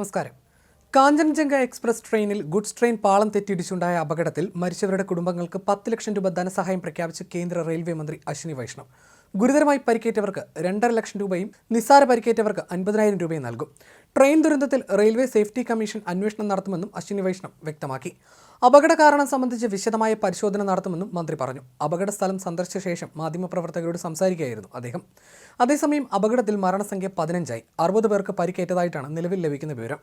നമസ്കാരം. കാഞ്ചൻജംഗ എക്സ്പ്രസ് ട്രെയിനിൽ goods train പാളം തെറ്റിയിടിച്ചുണ്ടായ അപകടത്തിൽ മരിച്ചവരുടെ കുടുംബങ്ങൾക്ക് പത്ത് ലക്ഷം രൂപ ധനസഹായം പ്രഖ്യാപിച്ച് കേന്ദ്ര റെയിൽവേ മന്ത്രി അശ്വിനി വൈഷ്ണവ്. ഗുരുതരമായി പരിക്കേറ്റവർക്ക് രണ്ടര ലക്ഷം രൂപയും നിസ്സാര പരിക്കേറ്റവർക്ക് അൻപതിനായിരം രൂപയും നൽകും. ട്രെയിൻ ദുരന്തത്തിൽ റെയിൽവേ സേഫ്റ്റി കമ്മീഷൻ അന്വേഷണം നടത്തുമെന്നും അശ്വിനി വൈഷ്ണവ് വ്യക്തമാക്കി. അപകട കാരണം സംബന്ധിച്ച് വിശദമായ പരിശോധന നടത്തുമെന്നും മന്ത്രി പറഞ്ഞു. അപകട സ്ഥലം സന്ദർശിച്ച ശേഷം മാധ്യമപ്രവർത്തകരോട് സംസാരിക്കുകയായിരുന്നു അദ്ദേഹം. അതേസമയം അപകടത്തിൽ മരണസംഖ്യ പതിനഞ്ചായി. അറുപത് പേർക്ക് പരിക്കേറ്റതായിട്ടാണ് നിലവിൽ ലഭിക്കുന്ന വിവരം.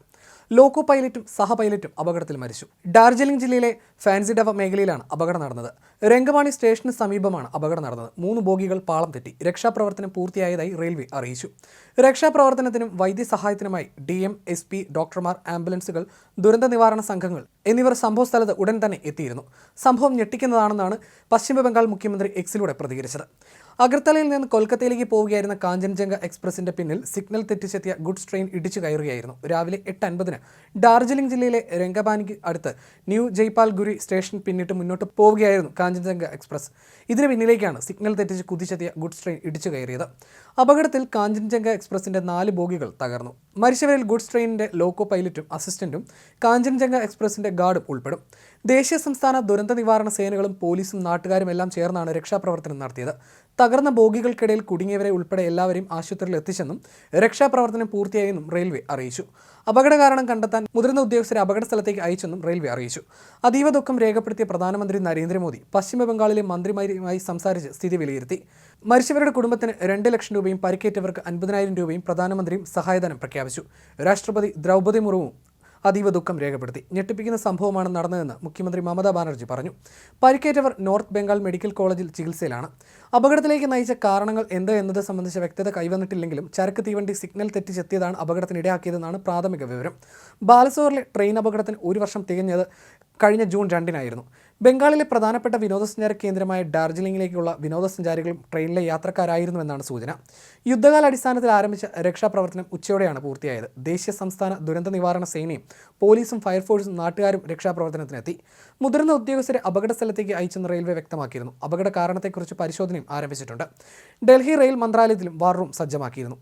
ലോക്കോ പൈലറ്റും സഹ പൈലറ്റും അപകടത്തിൽ മരിച്ചു. ഡാർജിലിംഗ് ജില്ലയിലെ ഫാൻസിഡവ മേഖലയിലാണ് അപകടം നടന്നത്. രംഗവാണി സ്റ്റേഷന് സമീപമാണ് അപകടം നടന്നത്. മൂന്ന് ബോഗികൾ പാളം തെറ്റി. രക്ഷാപ്രവർത്തനം പൂർത്തിയായതായി റെയിൽവേ അറിയിച്ചു. രക്ഷാപ്രവർത്തനത്തിനും വൈദ്യസഹായത്തിനുമായി ഡി എം എസ് പി ഡോക്ടർമാർ ആംബുലൻസുകൾ ദുരന്ത നിവാരണ സംഘങ്ങൾ എന്നിവർ സംഭവസ്ഥലത്ത് ഉടൻ തന്നെ എത്തിയിരുന്നു. സംഭവം ഞെട്ടിക്കുന്നതാണെന്നാണ് പശ്ചിമബംഗാൾ മുഖ്യമന്ത്രി എക്സിലൂടെ പ്രതികരിച്ചത്. അഗർത്തലയിൽ നിന്ന് കൊൽക്കത്തയിലേക്ക് പോവുകയായിരുന്ന കാഞ്ചൻജംഗ എക്സ്പ്രസിന്റെ പിന്നിൽ സിഗ്നൽ തെറ്റിച്ചെത്തിയ ഗുഡ്സ് ട്രെയിൻ ഇടിച്ചു കയറുകയായിരുന്നു. രാവിലെ എട്ട് അൻപതിന് ഡാർജിലിംഗ് ജില്ലയിലെ രംഗബാനിക്ക് അടുത്ത് ന്യൂ ജയ്പാൽഗുരി സ്റ്റേഷൻ പിന്നിട്ട് മുന്നോട്ട് പോവുകയായിരുന്നു കാഞ്ചൻജംഗ എക്സ്പ്രസ്. ഇതിന് പിന്നിലേക്കാണ് സിഗ്നൽ തെറ്റിച്ച് കുതിച്ചെത്തിയ ഗുഡ്സ് ട്രെയിൻ ഇടിച്ചു കയറിയത്. അപകടത്തിൽ കാഞ്ചൻജംഗ എക്സ്പ്രസിന്റെ നാല് ബോഗികൾ തകർന്നു. മരിച്ചവരിൽ ഗുഡ്സ് ട്രെയിനിന്റെ ലോക്കോ പൈലറ്റും അസിസ്റ്റന്റും കാഞ്ചൻജംഗ എക്സ്പ്രസിന്റെ ഗാർഡും ഉൾപ്പെടും. ദേശീയ സംസ്ഥാന ദുരന്ത നിവാരണ സേനകളും പോലീസും നാട്ടുകാരും എല്ലാം ചേർന്നാണ് രക്ഷാപ്രവർത്തനം നടത്തിയത്. തകർന്ന ബോഗികൾക്കിടയിൽ കുടുങ്ങിയവരെ ഉൾപ്പെടെ എല്ലാവരെയും ആശുപത്രിയിൽ എത്തിച്ചെന്നും രക്ഷാപ്രവർത്തനം പൂർത്തിയായെന്നും റെയിൽവേ അറിയിച്ചു. അപകട കാരണം കണ്ടെത്താൻ മുതിർന്ന ഉദ്യോഗസ്ഥരെ അപകട സ്ഥലത്തേക്ക് അയച്ചെന്നും റെയിൽവേ അറിയിച്ചു. അതീവ ദുഃഖം രേഖപ്പെടുത്തിയ പ്രധാനമന്ത്രി നരേന്ദ്രമോദി പശ്ചിമബംഗാളിലെ മന്ത്രിമാരുമായി സംസാരിച്ച് സ്ഥിതി വിലയിരുത്തി. മരിച്ചവരുടെ കുടുംബത്തിന് രണ്ട് ലക്ഷം രൂപയും പരിക്കേറ്റവർക്ക് അൻപതിനായിരം രൂപയും പ്രധാനമന്ത്രിയും സഹായധനം പ്രഖ്യാപിച്ചു. രാഷ്ട്രപതി ദ്രൗപദി മുർമുവും അതീവ ദുഃഖം രേഖപ്പെടുത്തി. ഞെട്ടിപ്പിക്കുന്ന സംഭവമാണ് നടന്നതെന്ന് മുഖ്യമന്ത്രി മമതാ ബാനർജി പറഞ്ഞു. പരിക്കേറ്റവർ നോർത്ത് ബംഗാൾ മെഡിക്കൽ കോളേജിൽ ചികിത്സയിലാണ്. അപകടത്തിലേക്ക് നയിച്ച കാരണങ്ങൾ എന്ത് എന്നത് സംബന്ധിച്ച വ്യക്തത കൈവന്നിട്ടില്ലെങ്കിലും ചരക്ക് തീവണ്ടി സിഗ്നൽ തെറ്റിച്ചെത്തിയതാണ് അപകടത്തിനിടയാക്കിയതെന്നാണ് പ്രാഥമിക വിവരം. ബാലസോറിലെ ട്രെയിൻ അപകടത്തിന് ഒരു വർഷം തികഞ്ഞത് കഴിഞ്ഞ ജൂൺ രണ്ടിനായിരുന്നു. ബംഗാളിലെ പ്രധാനപ്പെട്ട വിനോദസഞ്ചാര കേന്ദ്രമായ ഡാർജിലിംഗിലേക്കുള്ള വിനോദസഞ്ചാരികളും ട്രെയിനിലെ യാത്രക്കാരായിരുന്നുവെന്നാണ് സൂചന. യുദ്ധകാലാടിസ്ഥാനത്തിൽ ആരംഭിച്ച രക്ഷാപ്രവർത്തനം ഉച്ചയോടെയാണ് പൂർത്തിയായത്. ദേശീയ സംസ്ഥാന ദുരന്ത നിവാരണ സേനയും പോലീസും ഫയർഫോഴ്സും നാട്ടുകാരും രക്ഷാപ്രവർത്തനത്തിനെത്തി. മുതിർന്ന ഉദ്യോഗസ്ഥരെ അപകട സ്ഥലത്തേക്ക് അയച്ചെന്ന് റെയിൽവേ വ്യക്തമാക്കിയിരുന്നു. അപകട കാരണത്തെക്കുറിച്ച് പരിശോധനയും ആരംഭിച്ചിട്ടുണ്ട്. ഡൽഹി റെയിൽ മന്ത്രാലയത്തിലും വാർ റൂം സജ്ജമാക്കിയിരുന്നു.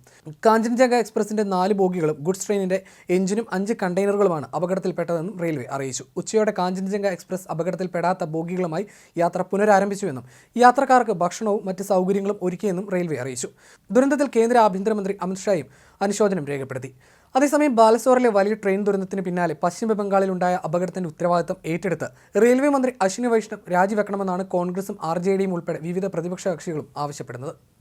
കാഞ്ചൻജംഗ എക്സ്പ്രസിന്റെ നാല് ബോഗികളും ഗുഡ്സ് ട്രെയിനിന്റെ എഞ്ചിനും അഞ്ച് കണ്ടെയ്നറുകളുമാണ് അപകടത്തിൽപ്പെട്ടതെന്നും റെയിൽവേ അറിയിച്ചു. ഉച്ചയോടെ കാഞ്ചൻജംഗ എക്സ്പ്രസ് അപകടത്തിൽപ്പെടാത്ത ബോഗികളുമായി യാത്ര പുനരാരംഭിച്ചുവെന്നും യാത്രക്കാർക്ക് ഭക്ഷണവും മറ്റ് സൗകര്യങ്ങളും ഒരുക്കിയെന്നും റെയിൽവേ അറിയിച്ചു. ദുരന്തത്തിൽ കേന്ദ്ര ആഭ്യന്തരമന്ത്രി അമിത്ഷായും അനുശോചനം രേഖപ്പെടുത്തി. അതേസമയം ബാലസോറിലെ വലിയ ട്രെയിൻ ദുരന്തത്തിന് പിന്നാലെ പശ്ചിമ ബംഗാളിലുണ്ടായ അപകടത്തിന്റെ ഉത്തരവാദിത്തം ഏറ്റെടുത്ത് റെയിൽവേ മന്ത്രി അശ്വിനി വൈഷ്ണവ് രാജിവെക്കണമെന്നാണ് കോൺഗ്രസും ആർ ജെ ഡിയും ഉൾപ്പെടെ വിവിധ പ്രതിപക്ഷ കക്ഷികളും ആവശ്യപ്പെടുന്നത്.